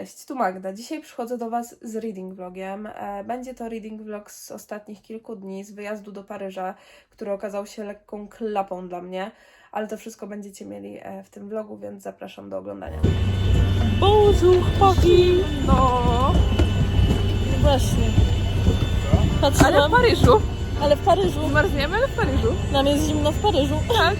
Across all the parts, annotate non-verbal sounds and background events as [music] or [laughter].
Cześć, tu Magda. Dzisiaj przychodzę do Was z reading vlogiem. E, Będzie to reading vlog z ostatnich kilku dni, z wyjazdu do Paryża, który okazał się lekką klapą dla mnie, ale to wszystko będziecie mieli e, w tym vlogu, więc zapraszam do oglądania. Bonjour Paris! No, Właśnie. ale Patrzyłam, w Paryżu. ale w Paryżu. Zmarzniemy, ale w Paryżu. Nam jest zimno w Paryżu. Tak.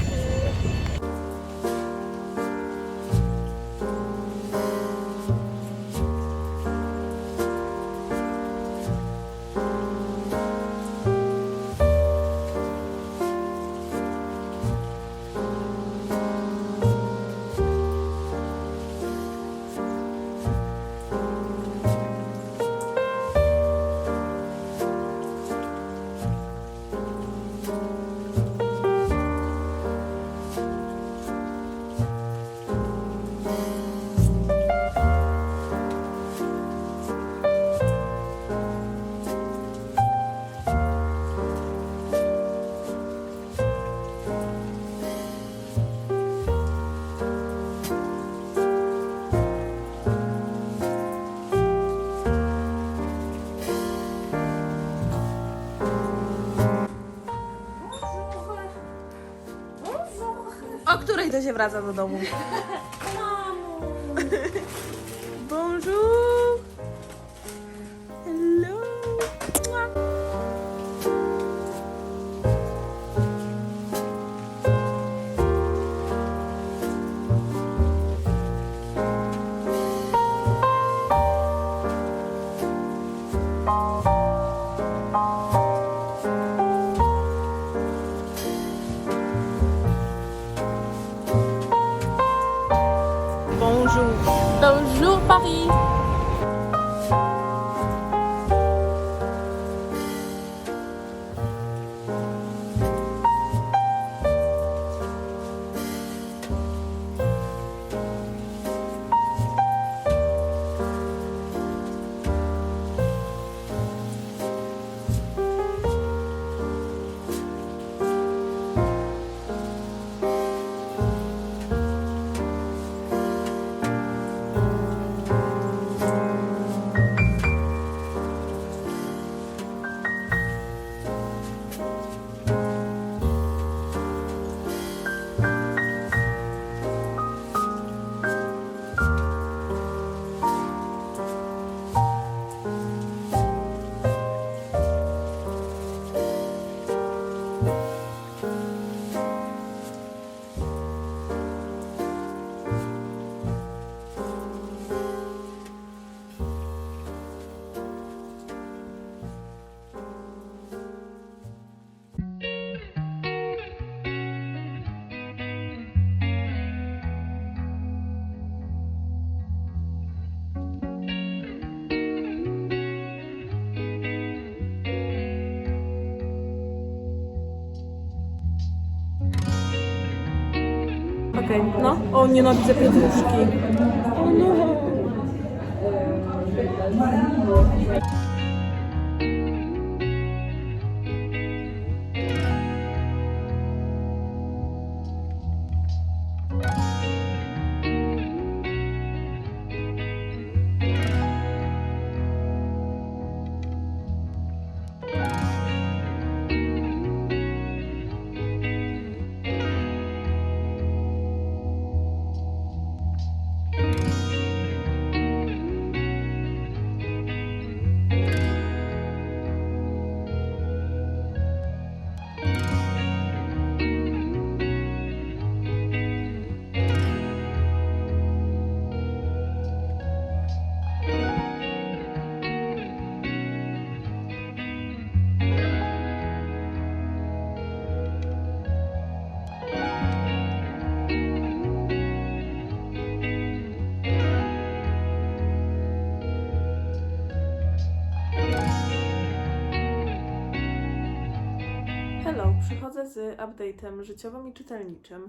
Się wraca do domu? [laughs] Bonjour. No. O, nienawidzę pietruszki. Przychodzę z update'em życiowym i czytelniczym.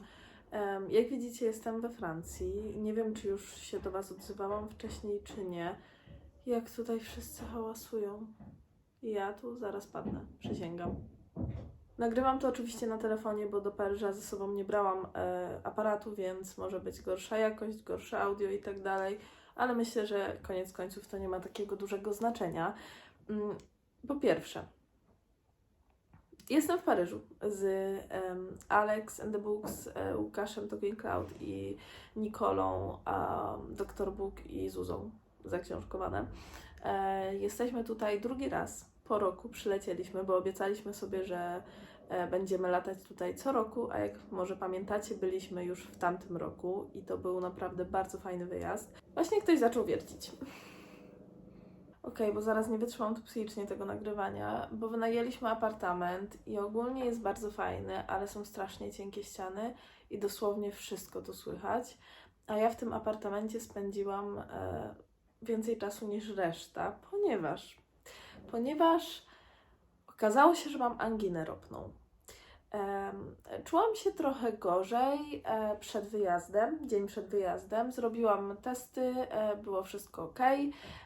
Jak widzicie, jestem we Francji. Nie wiem, czy już się do Was odzywałam wcześniej, czy nie. Jak tutaj wszyscy hałasują. I ja tu zaraz padnę, przysięgam. Nagrywam to oczywiście na telefonie, bo do Paryża ze sobą nie brałam e, aparatu, więc może być gorsza jakość, gorsze audio i tak dalej. ale myślę, że koniec końców to nie ma takiego dużego znaczenia. Mm, Po pierwsze, jestem w Paryżu z em, Alex and the Books, e, Łukaszem Talking Cloud i Nikolą, a, Dr. Book i Zuzą zaksiążkowane. E, jesteśmy tutaj drugi raz po roku, przylecieliśmy, bo obiecaliśmy sobie, że e, będziemy latać tutaj co roku, a jak może pamiętacie, byliśmy już w tamtym roku i to był naprawdę bardzo fajny wyjazd. Właśnie ktoś zaczął wiercić. Okej, bo zaraz nie wytrzymam tu psychicznie tego nagrywania, bo wynajęliśmy apartament i ogólnie jest bardzo fajny, ale są strasznie cienkie ściany i dosłownie wszystko tu słychać. A ja w tym apartamencie spędziłam e, więcej czasu niż reszta, ponieważ, ponieważ okazało się, że mam anginę ropną. Czułam się trochę gorzej e, przed wyjazdem, dzień przed wyjazdem. Zrobiłam testy, e, było wszystko ok,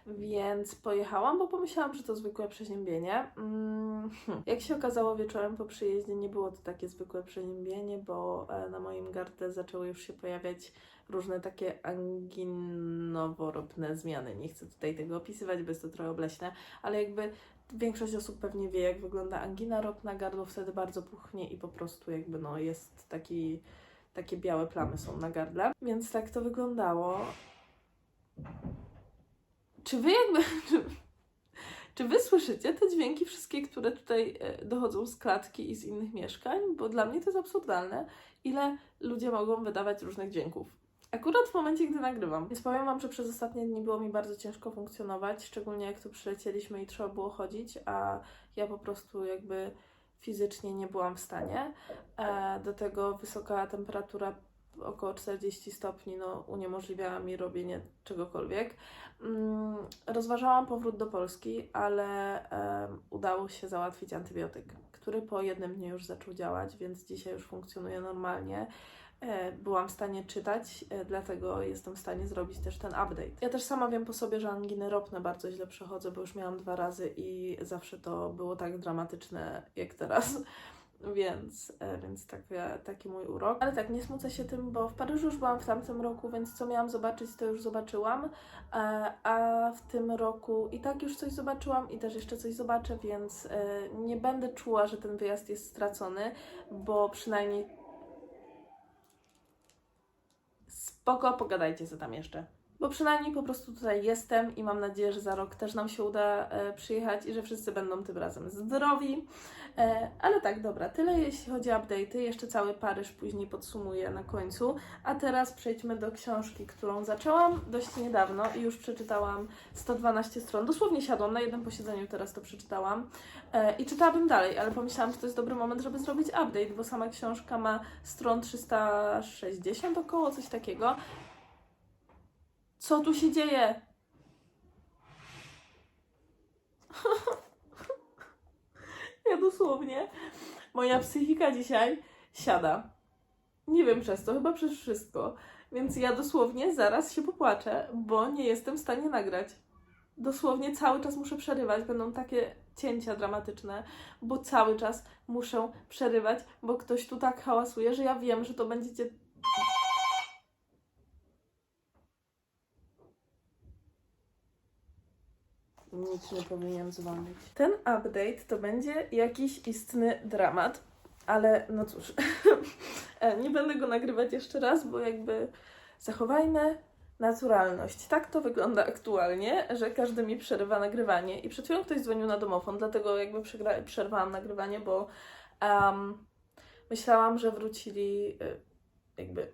więc pojechałam, bo pomyślałam, że to zwykłe przeziębienie. Mm, hm. Jak się okazało wieczorem po przyjeździe, nie było to takie zwykłe przeziębienie, bo e, na moim gardle zaczęły już się pojawiać różne takie anginoworopne zmiany. Nie chcę tutaj tego opisywać, bo jest to trochę obleśne, ale jakby Większość osób pewnie wie, jak wygląda angina ropna, gardło wtedy bardzo puchnie i po prostu jakby no jest taki, takie białe plamy są na gardle. Więc tak to wyglądało. Czy wy jakby... Czy, czy wy słyszycie te dźwięki wszystkie, które tutaj e, dochodzą z klatki i z innych mieszkań? Bo dla mnie to jest absurdalne, ile ludzie mogą wydawać różnych dźwięków. Akurat w momencie, gdy nagrywam. Więc powiem Wam, że przez ostatnie dni było mi bardzo ciężko funkcjonować, szczególnie jak tu przylecieliśmy i trzeba było chodzić, a ja po prostu jakby fizycznie nie byłam w stanie. E, do tego wysoka temperatura około 40 stopni no, uniemożliwiała mi robienie czegokolwiek. Mm, rozważałam powrót do Polski, ale em, udało się załatwić antybiotyk, który po jednym dniu już zaczął działać, więc dzisiaj już funkcjonuje normalnie byłam w stanie czytać, e, dlatego jestem w stanie zrobić też ten update. Ja też sama wiem po sobie, że anginy ropne bardzo źle przechodzę, bo już miałam dwa razy i zawsze to było tak dramatyczne jak teraz. [laughs] Więc, e, więc tak, taki mój urok. Ale tak, nie smucę się tym, bo w Paryżu już byłam w tamtym roku, więc co miałam zobaczyć, to już zobaczyłam. E, A w tym roku i tak już coś zobaczyłam i też jeszcze coś zobaczę, więc e, nie będę czuła, że ten wyjazd jest stracony, bo przynajmniej spoko, pogadajcie co tam jeszcze. Bo przynajmniej po prostu tutaj jestem i mam nadzieję, że za rok też nam się uda e, przyjechać i że wszyscy będą tym razem zdrowi. E, ale tak, dobra, tyle jeśli chodzi o update'y. Jeszcze cały Paryż później podsumuję na końcu. A teraz przejdźmy do książki, którą zaczęłam dość niedawno i już przeczytałam 112 stron. Dosłownie siadłam na jednym posiedzeniu, teraz to przeczytałam. E, I czytałabym dalej, ale pomyślałam, że to jest dobry moment, żeby zrobić update, bo sama książka ma stron 360 około, coś takiego. Co tu się dzieje? [laughs] ja [laughs] dosłownie, moja psychika dzisiaj siada. Nie wiem przez to, chyba przez wszystko. Więc ja dosłownie zaraz się popłaczę, bo nie jestem w stanie nagrać. Dosłownie cały czas muszę przerywać. Będą takie cięcia dramatyczne, bo cały czas muszę przerywać, bo ktoś tu tak hałasuje, że ja wiem, że to będziecie Nic nie powinien dzwonić. Ten update to będzie jakiś istny dramat, ale no cóż, [laughs] E, nie będę go nagrywać jeszcze raz, bo jakby zachowajmy naturalność. Tak to wygląda aktualnie, że każdy mi przerywa nagrywanie i przed chwilą ktoś dzwonił na domofon, dlatego jakby przerwałam nagrywanie, bo em, myślałam, że wrócili y, jakby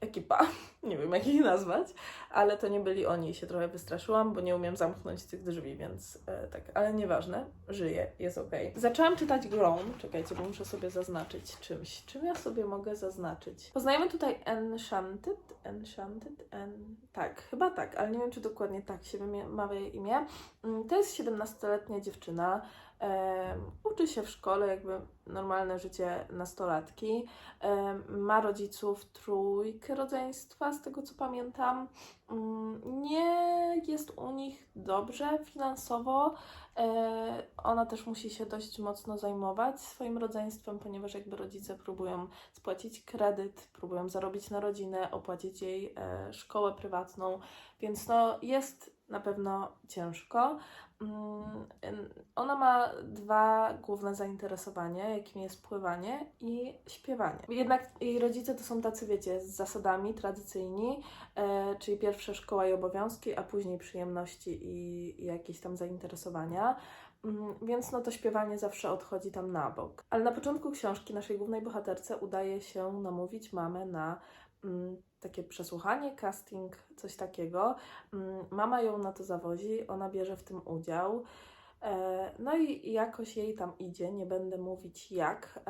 ekipa, [laughs] nie wiem jak ich nazwać, ale to nie byli oni i się trochę wystraszyłam, bo nie umiem zamknąć tych drzwi, więc e, tak, ale nieważne, żyję, jest ok. Zaczęłam czytać Grown, czekajcie, bo muszę sobie zaznaczyć czymś. Czym ja sobie mogę zaznaczyć? Poznajemy tutaj Enchanted, Enchanted, en... tak, chyba tak, ale nie wiem, czy dokładnie tak się wymawia imię. Mm, To jest 17-letnia dziewczyna, em, uczy się w szkole, jakby normalne życie nastolatki. Em, ma rodziców trójkę rodzeństwa, z tego co pamiętam. Mm, Nie jest u nich dobrze finansowo. E, Ona też musi się dość mocno zajmować swoim rodzeństwem, ponieważ jakby rodzice próbują spłacić kredyt, próbują zarobić na rodzinę, opłacić jej e, szkołę prywatną, więc no jest na pewno ciężko. Mm, Ona ma dwa główne zainteresowania, jakim jest pływanie i śpiewanie. Jednak jej rodzice to są tacy, wiecie, z zasadami tradycyjni, e, czyli pierwsze szkoła i obowiązki, a później przyjemności i, i jakieś tam zainteresowania. Mm, Więc no to śpiewanie zawsze odchodzi tam na bok. Ale na początku książki naszej głównej bohaterce udaje się namówić mamę na mm, takie przesłuchanie, casting, coś takiego. Mm, Mama ją na to zawozi, ona bierze w tym udział. E, No i jakoś jej tam idzie, nie będę mówić jak.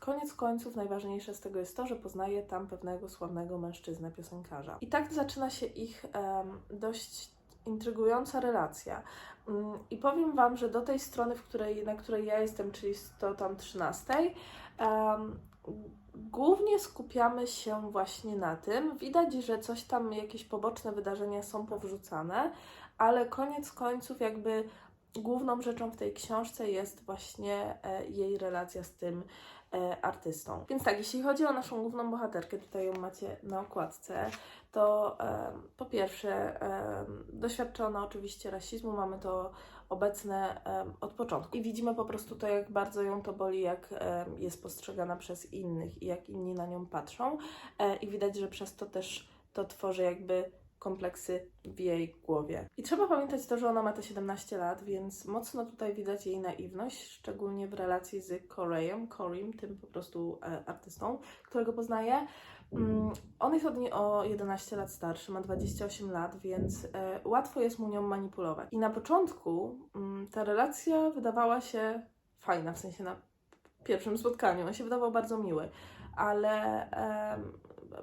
Koniec końców najważniejsze z tego jest to, że poznaje tam pewnego sławnego mężczyznę, piosenkarza. I tak zaczyna się ich dość intrygująca relacja. Mm, I powiem Wam, że do tej strony, w której, na której ja jestem, czyli to tam 13, em, głównie skupiamy się właśnie na tym. Widać, że coś tam, jakieś poboczne wydarzenia są powrzucane, ale koniec końców jakby główną rzeczą w tej książce jest właśnie e, jej relacja z tym e, artystą. Więc tak, jeśli chodzi o naszą główną bohaterkę, tutaj ją macie na okładce, to po pierwsze em, doświadcza ona oczywiście rasizmu, mamy to obecne od początku. I widzimy po prostu to, jak bardzo ją to boli, jak jest postrzegana przez innych i jak inni na nią patrzą. E, i widać, że przez to też to tworzy jakby kompleksy w jej głowie. I trzeba pamiętać to, że ona ma te 17 lat, więc mocno tutaj widać jej naiwność, szczególnie w relacji z Coreyem, Corym, tym po prostu e, artystą, którego poznaje. Mm, on jest od niej o 11 lat starszy, ma 28 lat, więc e, łatwo jest mu nią manipulować. I na początku mm, ta relacja wydawała się fajna, w sensie na pierwszym spotkaniu. On się wydawał bardzo miły, ale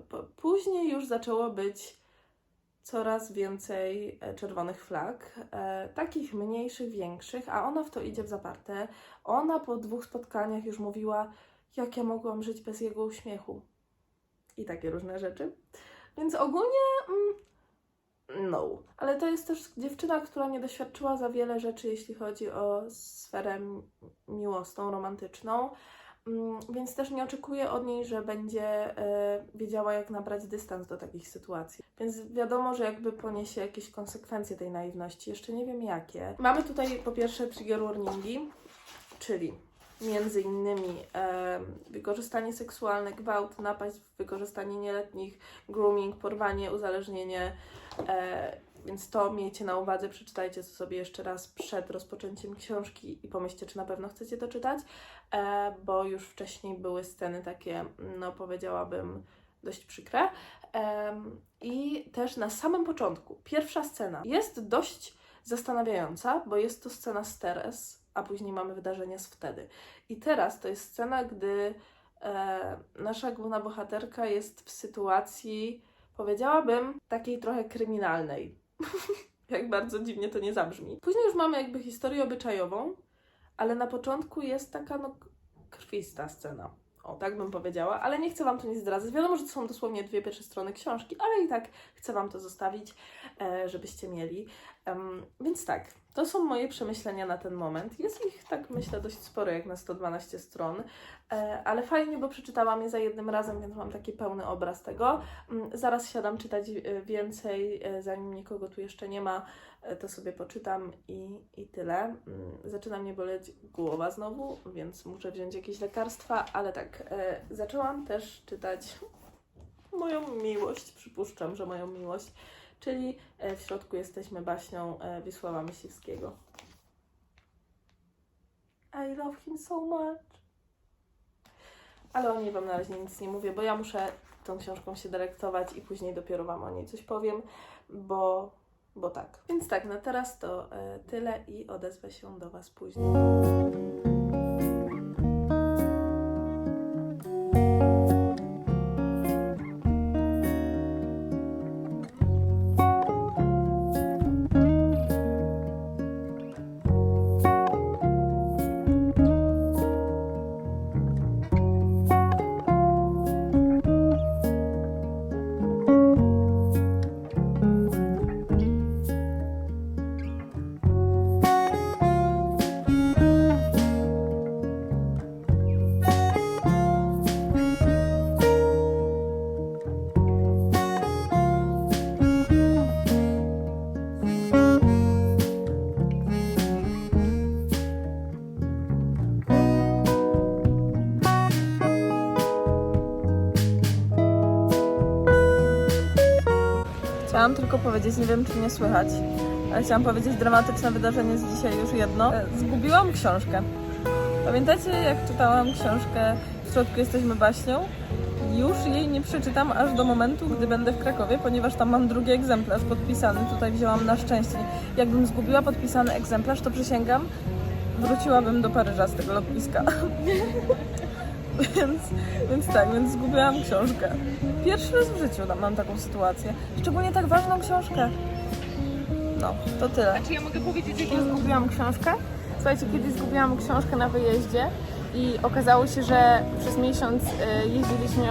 p- później już zaczęło być coraz więcej e, czerwonych flag, e, takich mniejszych, większych, a ona w to idzie w zaparte. Ona po dwóch spotkaniach już mówiła, jak ja mogłam żyć bez jego uśmiechu. I takie różne rzeczy. Więc ogólnie mm, no. Ale to jest też dziewczyna, która nie doświadczyła za wiele rzeczy, jeśli chodzi o sferę miłosną, romantyczną. Mm, Więc też nie oczekuję od niej, że będzie e, wiedziała, jak nabrać dystans do takich sytuacji. Więc wiadomo, że jakby poniesie jakieś konsekwencje tej naiwności. Jeszcze nie wiem jakie. Mamy tutaj po pierwsze trigger warningi, czyli między innymi e, wykorzystanie seksualne, gwałt, napaść, wykorzystanie nieletnich, grooming, porwanie, uzależnienie. E, więc to miejcie na uwadze, przeczytajcie to sobie jeszcze raz przed rozpoczęciem książki i pomyślcie, czy na pewno chcecie to czytać, e, bo już wcześniej były sceny takie, no powiedziałabym, dość przykre. Em, I też na samym początku, pierwsza scena jest dość zastanawiająca, bo jest to scena z Teres, a później mamy wydarzenia z wtedy. I teraz to jest scena, gdy e, nasza główna bohaterka jest w sytuacji, powiedziałabym, takiej trochę kryminalnej. [laughs] Jak bardzo dziwnie to nie zabrzmi. Później już mamy jakby historię obyczajową, ale na początku jest taka no krwista scena. O, tak bym powiedziała, ale nie chcę Wam tu nic zdradzać. Wiadomo, że to są dosłownie dwie pierwsze strony książki, ale i tak chcę Wam to zostawić, e, żebyście mieli. Więc tak, to są moje przemyślenia na ten moment. Jest ich, tak myślę, dość sporo, jak na 112 stron, e, ale fajnie, bo przeczytałam je za jednym razem, więc mam taki pełny obraz tego. Mm, Zaraz siadam czytać e, więcej, e, zanim nikogo tu jeszcze nie ma, to sobie poczytam i, i tyle. Mm, Zaczyna mnie boleć głowa znowu, więc muszę wziąć jakieś lekarstwa, ale tak, zaczęłam też czytać moją miłość, przypuszczam, że moją miłość, czyli e, w środku jesteśmy baśnią e, Wiesława Myśliwskiego. I love him so much. Ale o niej Wam na razie nic nie mówię, bo ja muszę tą książką się delektować i później dopiero Wam o niej coś powiem, bo, bo tak. Więc tak, na teraz to e, tyle i odezwę się do Was później. Tylko powiedzieć, nie wiem czy mnie słychać, chciałam powiedzieć dramatyczne wydarzenie z dzisiaj już jedno. E, Zgubiłam książkę. Pamiętacie jak czytałam książkę W środku jesteśmy baśnią? Już jej nie przeczytam aż do momentu, gdy będę w Krakowie, ponieważ tam mam drugi egzemplarz podpisany. Tutaj wzięłam na szczęście. Jakbym zgubiła podpisany egzemplarz, to przysięgam, wróciłabym do Paryża z tego lotniska. [laughs] więc, więc tak, więc zgubiłam książkę. Pierwszy raz w życiu mam taką sytuację. Szczególnie tak ważną książkę. No, to tyle. Czy ja mogę powiedzieć, jak ja zgubiłam książkę? Słuchajcie, kiedyś zgubiłam książkę na wyjeździe i okazało się, że przez miesiąc y, jeździliśmy,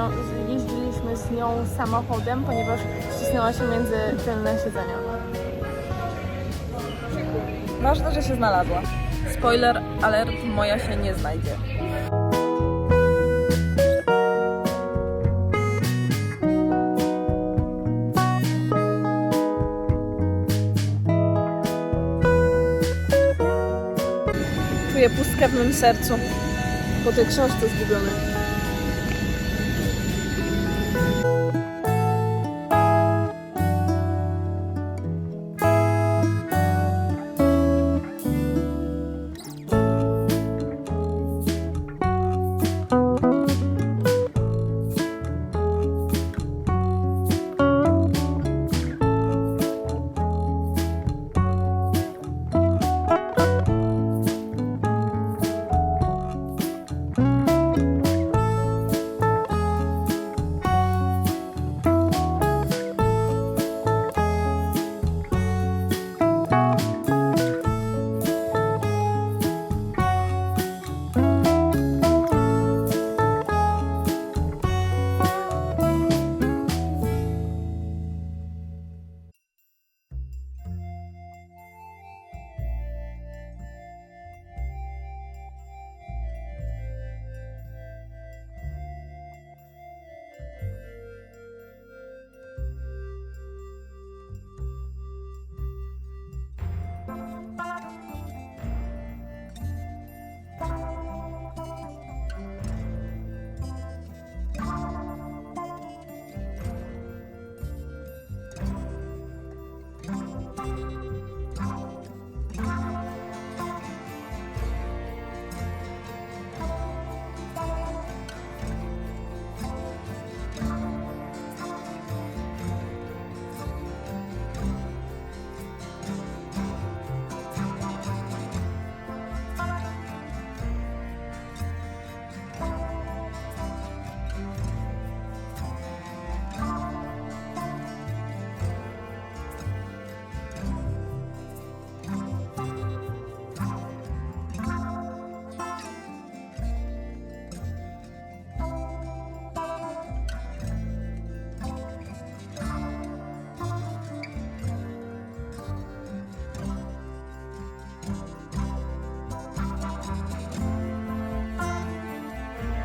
jeździliśmy z nią samochodem, ponieważ wcisnęła się między tylne siedzenia. Ważne, że się znalazła. Spoiler alert, moja się nie znajdzie. Czuję pustkę w mym sercu po tej książce zgubionej.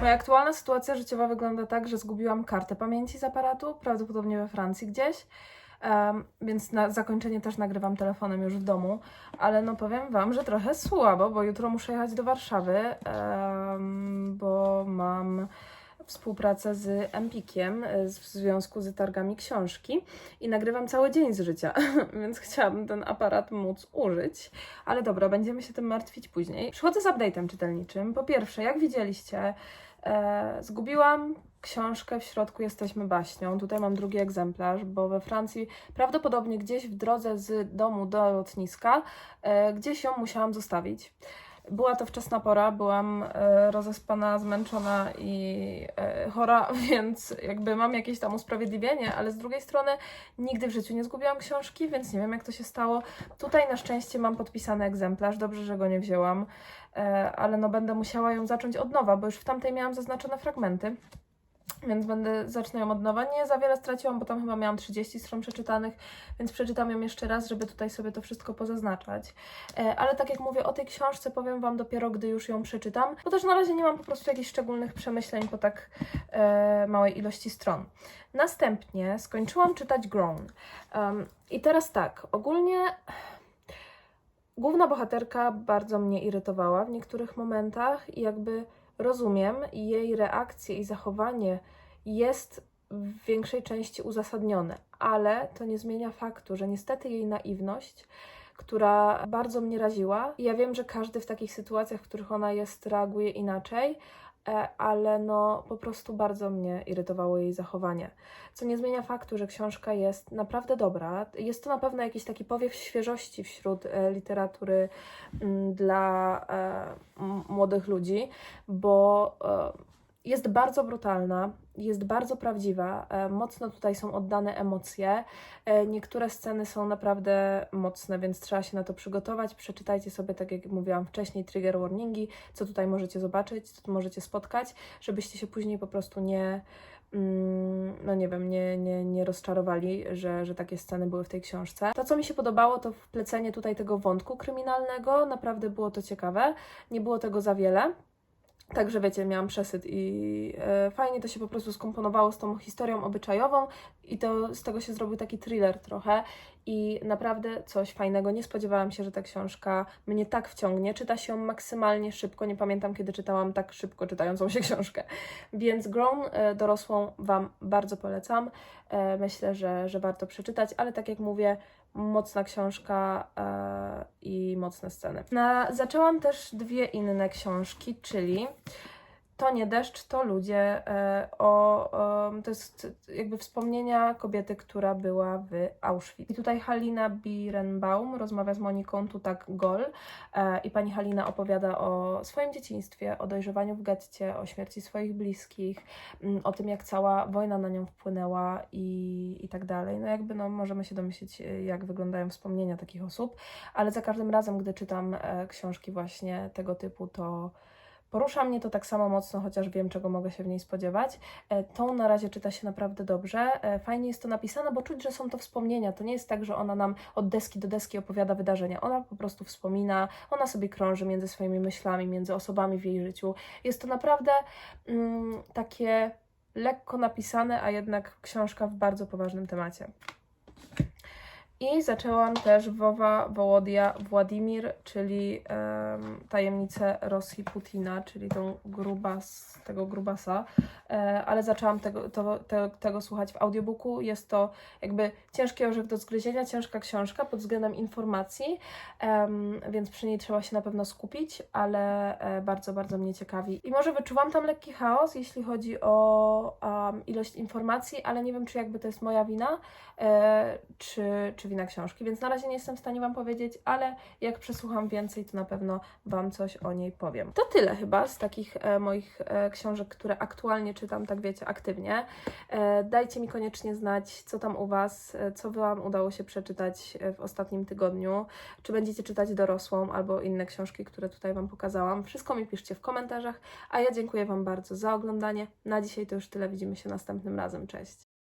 Moja aktualna sytuacja życiowa wygląda tak, że zgubiłam kartę pamięci z aparatu, prawdopodobnie we Francji gdzieś. Em, więc na zakończenie też nagrywam telefonem już w domu, ale no powiem Wam, że trochę słabo, bo jutro muszę jechać do Warszawy, em, bo mam współpracę z Empikiem w związku z targami książki i nagrywam cały dzień z życia, [laughs] więc chciałabym ten aparat móc użyć. Ale dobra, będziemy się tym martwić później. Przychodzę z update'em czytelniczym. Po pierwsze, jak widzieliście, zgubiłam książkę w środku Jesteśmy baśnią. Tutaj mam drugi egzemplarz, bo we Francji prawdopodobnie gdzieś w drodze z domu do lotniska e, gdzieś ją musiałam zostawić. Była to wczesna pora, byłam e, rozespana, zmęczona i e, chora, [laughs] więc jakby mam jakieś tam usprawiedliwienie, ale z drugiej strony nigdy w życiu nie zgubiłam książki, więc nie wiem jak to się stało. Tutaj na szczęście mam podpisany egzemplarz, dobrze, że go nie wzięłam, e, ale no będę musiała ją zacząć od nowa, bo już w tamtej miałam zaznaczone fragmenty. Więc będę zacznę ją od nowa. Nie za wiele straciłam, bo tam chyba miałam 30 stron przeczytanych, więc przeczytam ją jeszcze raz, żeby tutaj sobie to wszystko pozaznaczać. E, ale tak jak mówię o tej książce, powiem Wam dopiero, gdy już ją przeczytam, bo też na razie nie mam po prostu jakichś szczególnych przemyśleń po tak e, małej ilości stron. Następnie skończyłam czytać Grown. Um, I teraz tak, ogólnie główna bohaterka bardzo mnie irytowała w niektórych momentach i jakby rozumiem jej reakcję i zachowanie jest w większej części uzasadnione, ale to nie zmienia faktu, że niestety jej naiwność, która bardzo mnie raziła, i ja wiem, że każdy w takich sytuacjach, w których ona jest, reaguje inaczej, ale no po prostu bardzo mnie irytowało jej zachowanie. Co nie zmienia faktu, że książka jest naprawdę dobra. Jest to na pewno jakiś taki powiew świeżości wśród e, literatury mm, dla e, młodych ludzi, bo e, jest bardzo brutalna, jest bardzo prawdziwa, e, mocno tutaj są oddane emocje. E, Niektóre sceny są naprawdę mocne, więc trzeba się na to przygotować. Przeczytajcie sobie, tak jak mówiłam wcześniej, trigger warningi, co tutaj możecie zobaczyć, co tu możecie spotkać, żebyście się później po prostu nie, mm, no nie wiem, nie, nie, nie rozczarowali, że, że takie sceny były w tej książce. To, co mi się podobało, to wplecenie tutaj tego wątku kryminalnego. Naprawdę było to ciekawe. Nie było tego za wiele. Także wiecie, miałam przesyt i e, fajnie to się po prostu skomponowało z tą historią obyczajową i to z tego się zrobił taki thriller trochę i naprawdę coś fajnego. Nie spodziewałam się, że ta książka mnie tak wciągnie. Czyta się ją maksymalnie szybko. Nie pamiętam, kiedy czytałam tak szybko czytającą się książkę. Więc Grown e, dorosłą Wam bardzo polecam. E, myślę, że, że warto przeczytać, ale tak jak mówię, mocna książka e, i mocne sceny. Na, zaczęłam też dwie inne książki, czyli To nie deszcz, to ludzie. E, o, to jest jakby wspomnienia kobiety, która była w Auschwitz. I tutaj Halina Birenbaum rozmawia z Moniką Tutak-Gol e, i pani Halina opowiada o swoim dzieciństwie, o dojrzewaniu w getcie, o śmierci swoich bliskich, o tym, jak cała wojna na nią wpłynęła i, i tak dalej. No jakby no, możemy się domyślić, e, jak wyglądają wspomnienia takich osób, ale za każdym razem, gdy czytam książki właśnie tego typu, to porusza mnie to tak samo mocno, chociaż wiem, czego mogę się w niej spodziewać. E, Tą na razie czyta się naprawdę dobrze. E, Fajnie jest to napisane, bo czuć, że są to wspomnienia. To nie jest tak, że ona nam od deski do deski opowiada wydarzenia. Ona po prostu wspomina, ona sobie krąży między swoimi myślami, między osobami w jej życiu. Jest to naprawdę mm, takie lekko napisane, a jednak książka w bardzo poważnym temacie. I zaczęłam też Wowa Wołodia Władimir, czyli em, tajemnicę Rosji Putina, czyli tą grubas, tego grubasa, e, ale zaczęłam tego, to, te, tego słuchać w audiobooku. Jest to jakby ciężki orzech do zgryzienia, ciężka książka pod względem informacji, em, więc przy niej trzeba się na pewno skupić, ale e, bardzo, bardzo mnie ciekawi. I może wyczuwam tam lekki chaos, jeśli chodzi o em, ilość informacji, ale nie wiem, czy jakby to jest moja wina, e, czy, czy wina książki, więc na razie nie jestem w stanie Wam powiedzieć, ale jak przesłucham więcej, to na pewno Wam coś o niej powiem. To tyle chyba z takich e, moich e, książek, które aktualnie czytam, tak wiecie, aktywnie. E, dajcie mi koniecznie znać, co tam u Was, e, co Wam udało się przeczytać e, w ostatnim tygodniu, czy będziecie czytać dorosłą albo inne książki, które tutaj Wam pokazałam. Wszystko mi piszcie w komentarzach, a ja dziękuję Wam bardzo za oglądanie. Na dzisiaj to już tyle, widzimy się następnym razem. Cześć!